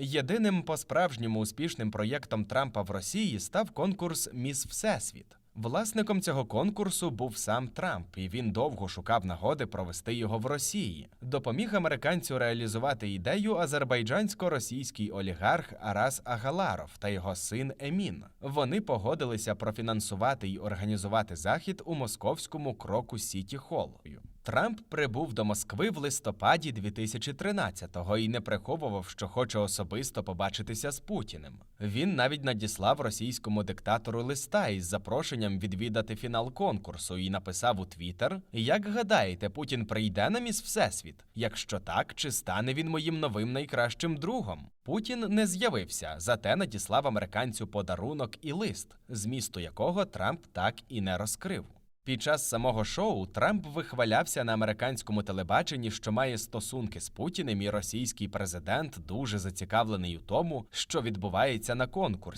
Єдиним по-справжньому успішним проєктом Трампа в Росії став конкурс Міс Всесвіт. Власником цього конкурсу був сам Трамп, і він довго шукав нагоди провести його в Росії. Допоміг американцю реалізувати ідею азербайджансько-російський олігарх Арас Агаларов та його син Емін. Вони погодилися профінансувати й організувати захід у московському кроку Сіті Холл. Трамп прибув до Москви в листопаді 2013-го і не приховував, що хоче особисто побачитися з Путіним. Він навіть надіслав російському диктатору листа із запрошенням відвідати фінал конкурсу і написав у Твіттер: Як гадаєте, Путін прийде на міс Всесвіт? Якщо так, чи стане він моїм новим найкращим другом? Путін не з'явився, зате надіслав американцю подарунок і лист, змісту якого Трамп так і не розкрив. Під час самого шоу Трамп вихвалявся на американському телебаченні, що має стосунки з Путіним, і російський президент дуже зацікавлений у тому, що відбувається на конкурсі.